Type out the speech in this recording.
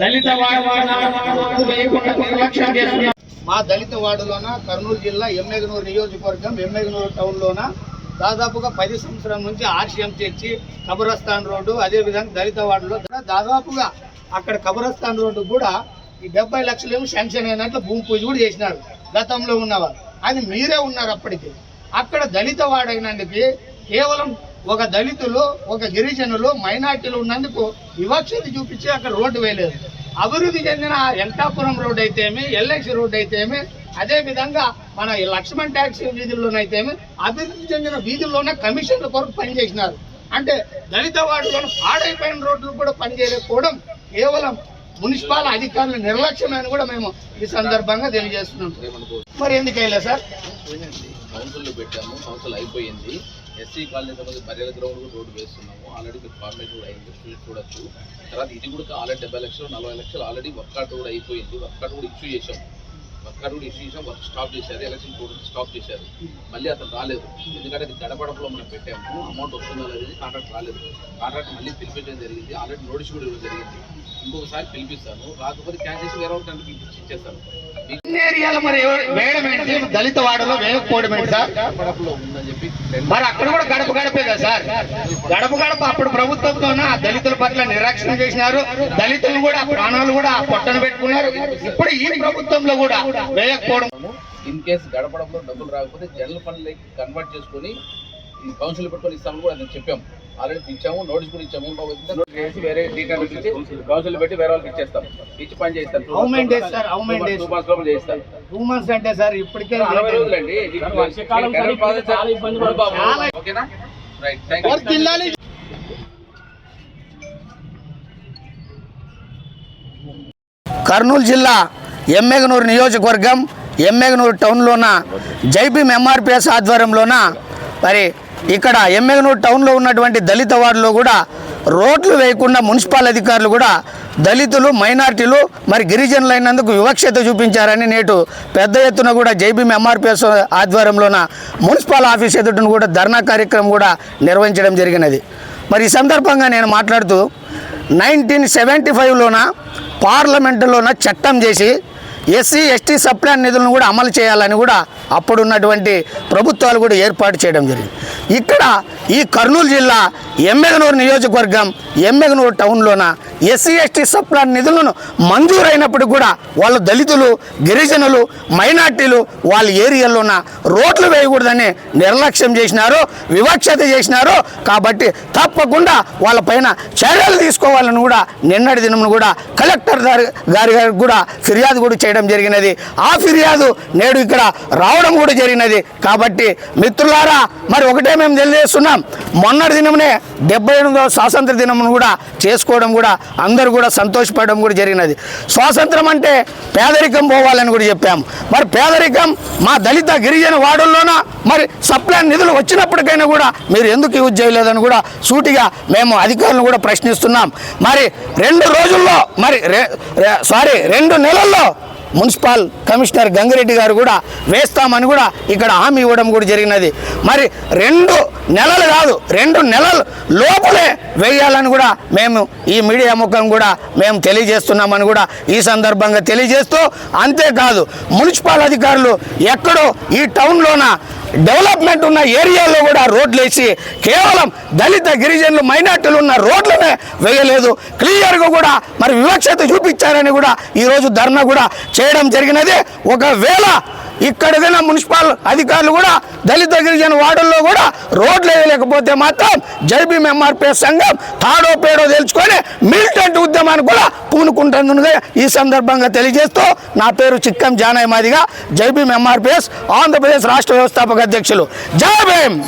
దళిత మా దళిత వార్డులోన కర్నూలు జిల్లా ఎమ్మెగనూరు నియోజకవర్గం ఎమ్మెగనూరు టౌన్లోన దాదాపుగా పది సంవత్సరాల నుంచి ఆర్సీఎం చేర్చి కబరస్థాన్ రోడ్డు అదేవిధంగా దళిత వార్డులో దాదాపుగా అక్కడ కబరస్థాన్ రోడ్డు కూడా ఈ డెబ్బై లక్షలేమో శాంక్షన్ అయినట్లు భూమి పూజ కూడా చేసినారు గతంలో ఉన్నవారు అది మీరే ఉన్నారు అప్పటికి. అక్కడ దళిత వాడైనందుకు కేవలం ఒక దళితులు ఒక గిరిజనులు మైనార్టీలు ఉన్నందుకు వివక్షత చూపించి అక్కడ రోడ్డు వేయలేదు. అభివృద్ధి చెందిన వెంకటాపురం రోడ్ అయితేమి ఎల్ఐసి రోడ్ అయితేమి అదే విధంగా మన లక్ష్మణ్ ట్యాక్సీ వీధుల్లోనైతేమి అభివృద్ధి చెందిన వీధుల్లోనే కమిషన్ల కొరకు పనిచేసినారు. అంటే దళిత వార్డులను పాడైపోయిన రోడ్లు కూడా పనిచేయకపోవడం కేవలం మున్సిపల్ అధికారుల నిర్లక్ష్యమే అని కూడా మేము ఈ సందర్భంగా తెలియజేస్తున్నాం. మరి ఎందుకు వెళ్ళా సార్? కౌన్సిల్ పెట్టాము కౌన్సిల్ అయిపోయింది. ఎస్సీ కాలనీ సంబంధించి పర్యాల గ్రౌండ్ కూడా రోడ్డు వేస్తున్నాము. ఆల్రెడీ మీకు ఫార్మేట్ కూడా అయింది. స్ట్రీట్ చూడొచ్చు. తర్వాత ఇది కూడా ఆల్రెడీ డెబ్బై లక్షలు నలభై లక్షలు ఆల్రెడీ వర్క్ కార్డు కూడా అయిపోయింది. వర్క్ కార్డు కూడా ఇష్యూ చేసాం వర్క్ కార్డు కూడా ఇష్యూ చేసాం వర్క్ స్టాప్ చేశారు. ఎలక్షన్ కోడ్ స్టాప్ చేశారు. మళ్ళీ అతను రాలేదు. ఎందుకంటే అది గడపడపలో మనం పెట్టాము. అమౌంట్ వస్తుందో అనేది కాంట్రాక్ట్ రాలేదు. కాంట్రాక్ట్ మళ్ళీ పిలిపించడం జరిగింది. ఆల్రెడీ నోటీస్ కూడా ఇవ్వడం జరిగింది. ఇంకొకసారి పిలిపిస్తాను. రాకపోతే క్యాన్ చేసి వేరే వాళ్ళకి పిలిపించి ఇచ్చేస్తాను. ఏరియాలో మరి వేయడం దళిత వాడలో వేయకపోవడం ఏంటి సార్? గడపడపలో ఉందని చెప్పి మరి అక్కడ కూడా గడప గడపే కదా సార్? గడప గడప అప్పుడు ప్రభుత్వంతోన దళితుల పట్ల నిరాక్షణ చేసినారు. దళితులు కూడా ప్రాణాలు కూడా పొట్టన పెట్టుకున్నారు. ఇప్పుడు ఈ ప్రభుత్వంలో కూడా వేయకపోవడం ఇన్ కేసు గడపడంలో డబ్బులు రాకపోతే జనరల్ ఫండ్ లైక్ కన్వర్ట్ చేసుకొని ఈ కౌన్సిల్ పెట్టుకొని ఇస్తామని కూడా నేను చెప్పాము ఆల్రెడీ ఇచ్చాము నోటీస్ కూడా ఇచ్చాము. నోటీస్ చేసి వేరే ఇచ్చి కౌన్సిల్ పెట్టి వేరే వాళ్ళకి ఇచ్చేస్తాం. ఇచ్చి పని చేస్తాం? టూ మంత్స్ లోపల చేయిస్తాం. టూ మంత్స్ అంటే సార్ ఇప్పటికే కర్నూలు జిల్లా ఎమ్మెగనూరు నియోజకవర్గం ఎమ్మెగనూరు టౌన్లోన జైబీఎం ఎంఆర్పిఎస్ ఆధ్వర్యంలోన మరి ఇక్కడ ఎమ్మెగనూరు టౌన్లో ఉన్నటువంటి దళిత వార్డులో కూడా రోడ్లు వేయకుండా మున్సిపల్ అధికారులు కూడా దళితులు మైనార్టీలు మరి గిరిజనులు అయినందుకు వివక్షత చూపించారని నేటు పెద్ద ఎత్తున కూడా జైబీఎం ఎంఆర్పిఎస్ ఆధ్వర్యంలోన మున్సిపల్ ఆఫీస్ ఎదుటను కూడా ధర్నా కార్యక్రమం కూడా నిర్వహించడం జరిగినది. మరి ఈ సందర్భంగా నేను మాట్లాడుతూ నైన్టీన్ సెవెంటీ ఫైవ్లోన పార్లమెంటులోన చట్టం చేసి ఎస్సీ ఎస్టీ సప్లాన్ నిధులను కూడా అమలు చేయాలని కూడా అప్పుడున్నటువంటి ప్రభుత్వాలు కూడా ఏర్పాటు చేయడం జరిగింది. ఇక్కడ ఈ కర్నూలు జిల్లా ఎమ్మెగనూరు నియోజకవర్గం ఎమ్మెగనూరు టౌన్లోన ఎస్సీ ఎస్టీ సప్లాన్ నిధులను మంజూరైనప్పుడు కూడా వాళ్ళు దళితులు గిరిజనులు మైనార్టీలు వాళ్ళ ఏరియాలోన రోడ్లు వేయకూడదని నిర్లక్ష్యం చేసినారు వివక్షత చేసినారు. కాబట్టి తప్పకుండా వాళ్ళపైన చర్యలు తీసుకోవాలని కూడా నిన్నటి దినం కూడా కలెక్టర్ గారి గారి గారికి కూడా ఫిర్యాదు కూడా చేయడం జరిగినది. ఆ ఫిర్యాదు నేడు ఇక్కడ రావడం కూడా జరిగినది. కాబట్టి మిత్రులారా మరి ఒకటే మేము తెలియజేస్తున్నాం. మొన్నటి దినమునే డెబ్బై ఎనిమిదవ స్వాతంత్ర దినమును కూడా చేసుకోవడం కూడా అందరూ కూడా సంతోషపడడం కూడా జరిగినది. స్వాతంత్రం అంటే పేదరికం పోవాలని కూడా చెప్పాము. మరి పేదరికం మా దళిత గిరిజన వార్డుల్లోన మరి సప్లై నిధులు వచ్చినప్పటికైనా కూడా మీరు ఎందుకు యూజ్ చేయలేదని కూడా సూటిగా మేము అధికారులను కూడా ప్రశ్నిస్తున్నాం. మరి రెండు రోజుల్లో మరి సారీ రెండు నెలల్లో మున్సిపల్ కమిషనర్ గంగిరెడ్డి గారు కూడా వేస్తామని కూడా ఇక్కడ హామీ ఇవ్వడం కూడా జరిగినది. మరి రెండు నెలలు కాదు రెండు నెలలు లోపలే వేయాలని కూడా మేము ఈ మీడియా ముఖం కూడా మేము తెలియజేస్తున్నామని కూడా ఈ సందర్భంగా తెలియజేస్తూ అంతేకాదు మున్సిపల్ అధికారులు ఎక్కడో ఈ టౌన్లోన డెవలప్మెంట్ ఉన్న ఏరియాలో కూడా రోడ్లు వేసి కేవలం దళిత గిరిజనులు మైనార్టీలు ఉన్న రోడ్లనే వేయలేదు. క్లియర్గా కూడా మరి వివక్షత చూపించారని కూడా ఈరోజు ధర్నా కూడా చేయడం జరిగినది. ఒకవేళ ఇక్కడ ఏదైనా మున్సిపల్ అధికారులు కూడా దళిత గిరిజన వార్డుల్లో కూడా రోడ్లు వేయలేకపోతే మాత్రం జైబీఎం ఎంఆర్పిఎస్ సంఘం తాడో పేడో తెలుసుకొని మిలిటెంట్ ఉద్యమాన్ని కూడా పూనుకుంటుందని ఈ సందర్భంగా తెలియజేస్తూ నా పేరు చిక్కం జానయ్య మాదిగా జైబీఎం ఎంఆర్పిఎస్ ఆంధ్రప్రదేశ్ రాష్ట్ర వ్యవస్థాపక అధ్యక్షులు. జై భీమ్!